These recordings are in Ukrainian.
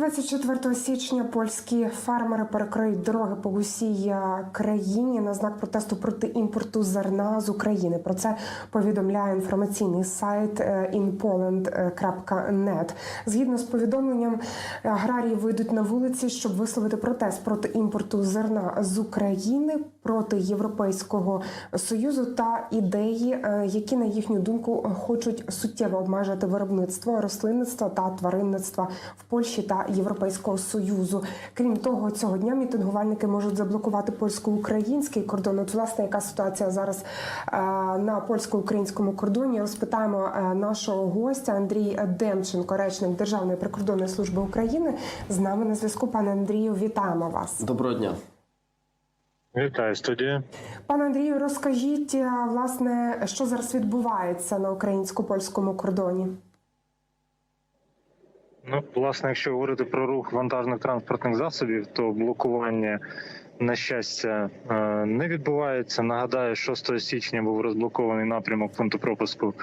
24 січня польські фермери перекриють дороги по усій е, країні на знак протесту проти імпорту зерна з України. Про це повідомляє інформаційний сайт е, inpoland.net. Згідно з повідомленням, аграрії вийдуть на вулиці, щоб висловити протест проти імпорту зерна з України, проти Європейського союзу та ідеї, е, які на їхню думку хочуть суттєво обмежити виробництво рослинництва та тваринництва в Польщі та Європейського союзу. Крім того, цього дня мітингувальники можуть заблокувати польсько-український кордон. От власне, яка ситуація зараз е, на польсько-українському кордоні? Розпитаємо е, нашого гостя Андрій Демченко, речник Державної прикордонної служби України. З нами на зв'язку. Пане Андрію, вітаємо вас. Доброго дня. Вітаю студія. Пане Андрію, розкажіть е, власне, що зараз відбувається на українсько-польському кордоні. Ну, власне, якщо говорити про рух вантажних транспортних засобів, то блокування, на щастя, е, не відбувається. Нагадаю, 6 січня був розблокований напрямок пункту пропуску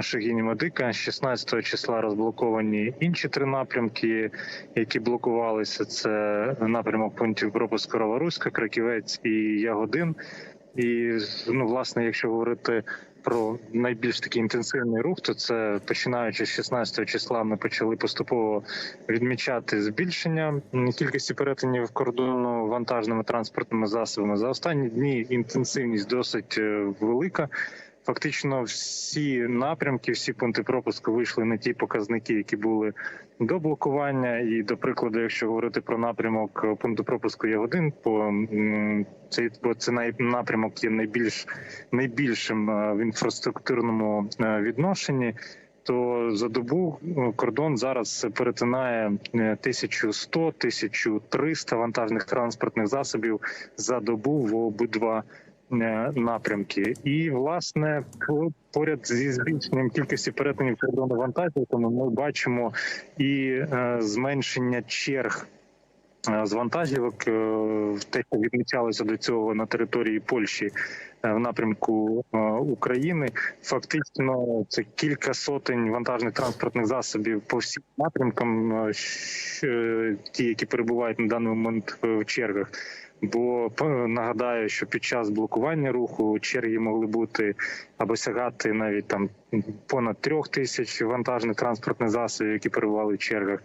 Шегіні Медика. 16 числа розблоковані інші три напрямки, які блокувалися. Це напрямок пунктів пропуску Роворуська, Краківець і Ягодин. І ну, власне, якщо говорити про найбільш такий інтенсивний рух, то це починаючи з 16 числа, ми почали поступово відмічати збільшення кількості перетинів кордону вантажними транспортними засобами. За останні дні інтенсивність досить е, велика. Фактично, всі напрямки, всі пункти пропуску вийшли на ті показники, які були до блокування. І до прикладу, якщо говорити про напрямок е, пункту пропуску Ягодин, по м, це бо це напрямок є найбільш найбільшим е, в інфраструктурному е, відношенні. То за добу кордон зараз перетинає е, 1100-1300 вантажних транспортних засобів за добу в обидва напрямки. І власне по- поряд зі збільшенням кількості перетинів кордону вантажівками ми бачимо і е, зменшення черг. е, З вантажівок е, те, що відмічалося до цього на території Польщі е, в напрямку е, України, фактично це кілька сотень вантажних транспортних засобів по всім напрямкам, е, е, ті, які перебувають на даний момент в чергах. Бо п- нагадаю, що під час блокування руху черги могли бути або сягати навіть там понад трьох тисяч вантажних транспортних засобів, які перебували в чергах.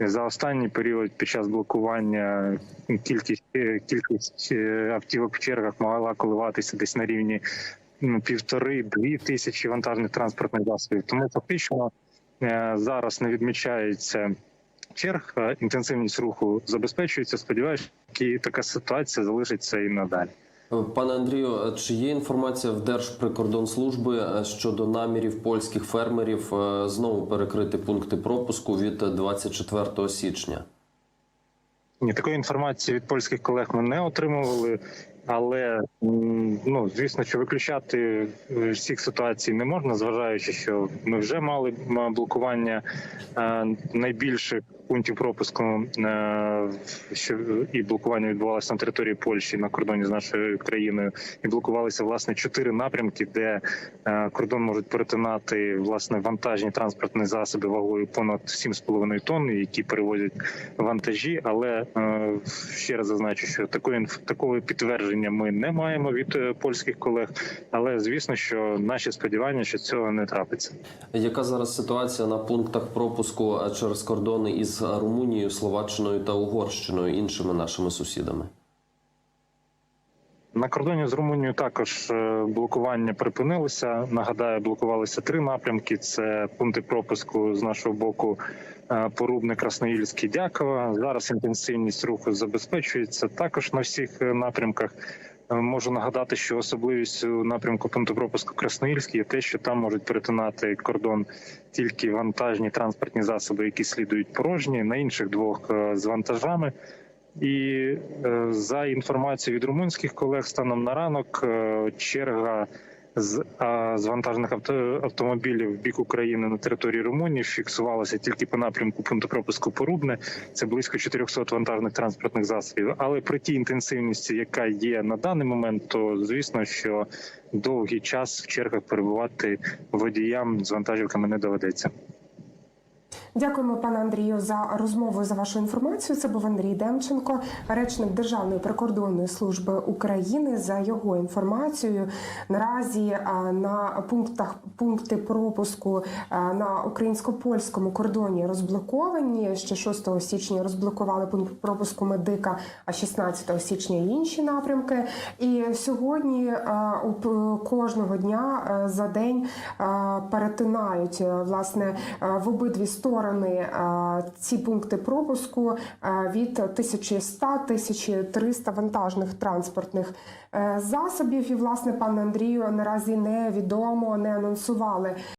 За останній період під час блокування кількість е, кількість е, автівок в чергах могла коливатися десь на рівні ну, півтори-дві тисячі вантажних транспортних засобів. Тому фактично е, зараз не відмічається черг, інтенсивність руху забезпечується. Сподіваюся, і така ситуація залишиться і надалі. Пане Андрію, чи є інформація в Держприкордонслужби е, щодо намірів польських фермерів е, знову перекрити пункти пропуску від 24 січня? Ні, такої інформації від польських колег ми не отримували, але ну звісно, що виключати е, всіх ситуацій не можна, зважаючи, що ми вже мали блокування е, найбільших пунктів пропуску, е, що і блокування відбувалося на території Польщі на кордоні з нашою країною, і блокувалися власне чотири напрямки, де кордон можуть перетинати власне вантажні транспортні засоби вагою понад 7,5 тонн, які перевозять вантажі. Але ще раз зазначу, що такої такого підтвердження ми не маємо від е, польських колег. Але звісно, що наші сподівання, що цього не трапиться. Яка зараз ситуація на пунктах пропуску е, через кордони із Румунією, Словаччиною та Угорщиною, іншими нашими сусідами? На кордоні з Румунією також е, блокування припинилося. Нагадаю, блокувалися три напрямки: це пункти пропуску з нашого боку. е, Порубне, Красноїльський, Дякова. Зараз інтенсивність руху забезпечується також на всіх е, напрямках. Можу нагадати, що особливістю напрямку пункту пропуску Красноїльський є те, що там можуть перетинати кордон тільки вантажні транспортні засоби, які слідують порожні, на інших двох з вантажами. І е, за інформацією від румунських колег, станом на ранок е, черга з, з вантажних авто, автомобілів в бік України на території Румунії фіксувалася тільки по напрямку пункту пропуску Порубне. Це близько 400 вантажних транспортних засобів. Але при тій інтенсивності, яка є на даний момент, то звісно, що довгий час в чергах перебувати водіям з вантажівками не доведеться. Дякуємо, пане Андрію, за розмову за вашу інформацію. Це був Андрій Демченко, речник Державної прикордонної служби України. За його інформацією, наразі на пунктах пункти пропуску на українсько-польському кордоні розблоковані. Ще 6 січня розблокували пункт пропуску медика, а 16 січня інші напрямки. І сьогодні кожного дня за день перетинають власне в обидві сторони а, ці пункти пропуску від 1100-1300 вантажних транспортних е, засобів. І власне пане Андрію наразі невідомо, не анонсували